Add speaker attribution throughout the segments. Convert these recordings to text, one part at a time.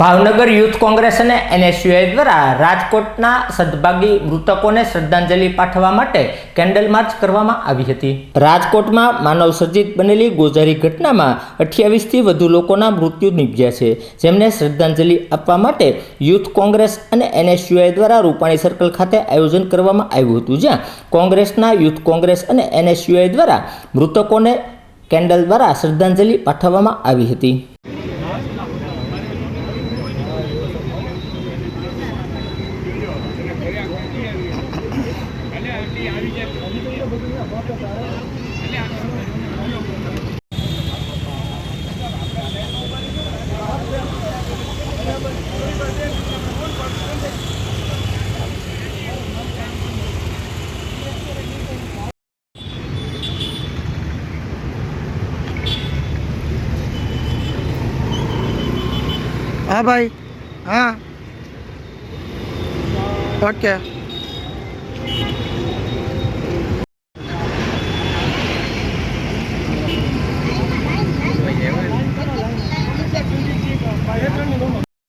Speaker 1: Bhavnagar youth Congress અને NSUI દ્વારા રાજકોટના સદભાગી મૃતકોને શ્રદ્ધાંજલિ પાઠવવા માટે કેન્ડલ માર્ચ કરવામાં આવી હતી. રાજકોટમાં માનવ સર્જિત બનેલી ગોઝારી ઘટનામાં અઠ્યાવીસથી વધુ લોકોના મૃત્યુ નીપજ્યા છે. જેમને શ્રદ્ધાંજલિ આપવા માટે યુથ કોંગ્રેસ અને એનએસયુઆઈ દ્વારા રૂપાણી સર્કલ ખાતે આયોજન કરવામાં આવ્યું હતું, જ્યાં કોંગ્રેસના યુથ કોંગ્રેસ અને એનએસયુઆઈ દ્વારા મૃતકોને કેન્ડલ દ્વારા શ્રદ્ધાંજલિ પાઠવવામાં આવી હતી.
Speaker 2: હા ભાઈ હા. ઓકે.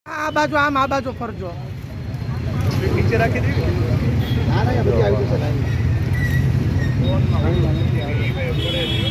Speaker 2: આ બાજુ આમ આ બાજુ ફરજો નીચે રાખી હું, આવી હું.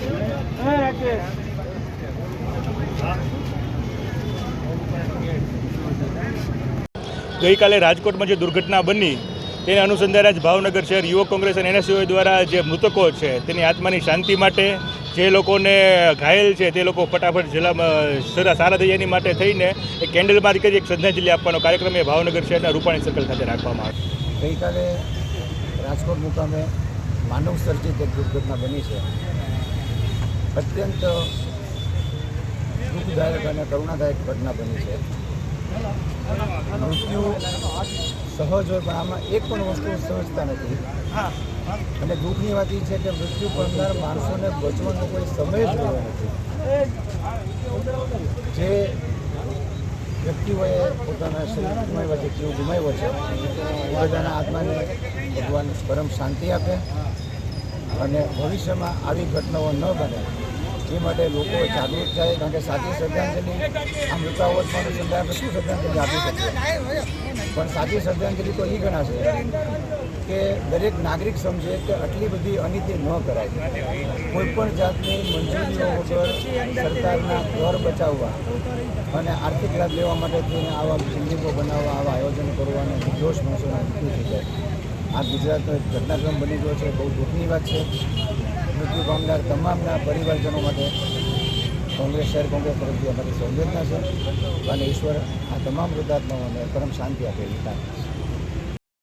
Speaker 3: ગઈકાલે રાજકોટમાં જે દુર્ઘટના બની, તેને અનુસંધાને જ ભાવનગર શહેર યુવક કોંગ્રેસ અને એનએસયુઆઈ દ્વારા જે મૃતકો છે, તેની આત્માની શાંતિ માટે જે લોકોને ઘાયલ છે, તે લોકો ફટાફટ જિલ્લામાં સરા થઈ માટે થઈને એક કેન્ડલ માર્ચ કરી એક શ્રદ્ધાંજલિ આપવાનો કાર્યક્રમ એ ભાવનગર શહેરના રૂપાણી સર્કલ ખાતે રાખવામાં આવ્યો
Speaker 4: ગઈકાલે રાજકોટ મુકામે માનવ સર્જિત એક દુર્ઘટના બની છે. અત્યંત દુઃખદાયક અને કરુણાદાયક ઘટના બની છે મૃત્યુ સહજ હોય, પણ આમાં એક પણ વસ્તુ સમજતા નથી. અને દુઃખની વાત એ છે કે મૃત્યુ પામનાર માણસોને બચવાનો કોઈ સમય જ રહ્યો નથી. જે વ્યક્તિઓએ પોતાના શરીર ગુમાવ્યા છે જીવ ગુમાવ્યો છે, એ બધાના આત્માને ભગવાન પરમ શાંતિ આપે અને ભવિષ્યમાં આવી ઘટનાઓ ન બને. એ માટે લોકો જાગૃત થાય, કારણ કે સાચી શ્રદ્ધાંજલિ આ મૃતાવતમાં સંદર્ભે આપણે શું શ્રદ્ધાંજલિ આપી શકીએ પણ સાચી શ્રદ્ધાંજલિ તો એ ગણાશે કે દરેક નાગરિક સમજે કે આટલી બધી અનિતિ ન કરાય. કોઈ પણ જાતની મંજૂરીઓ વગર સરકારના ઘર બચાવવા અને આર્થિક લાભ લેવા માટે થઈને આવા બિલ્ડિંગો બનાવવા, આવા આયોજન કરવાનો જોશ માણસોના આ ગુજરાતનો એક ઘટનાક્રમ બની ગયો છે, બહુ દુઃખની વાત છે. મૃત્યુ પામનાર તમામના પરિવારજનો માટે કોંગ્રેસ શહેર કોંગ્રેસ તરફથી અમારી સંવેદના છે. અને ઈશ્વર આ તમામ વૃદ્ધાત્માઓને પરમ શાંતિ આપે છે.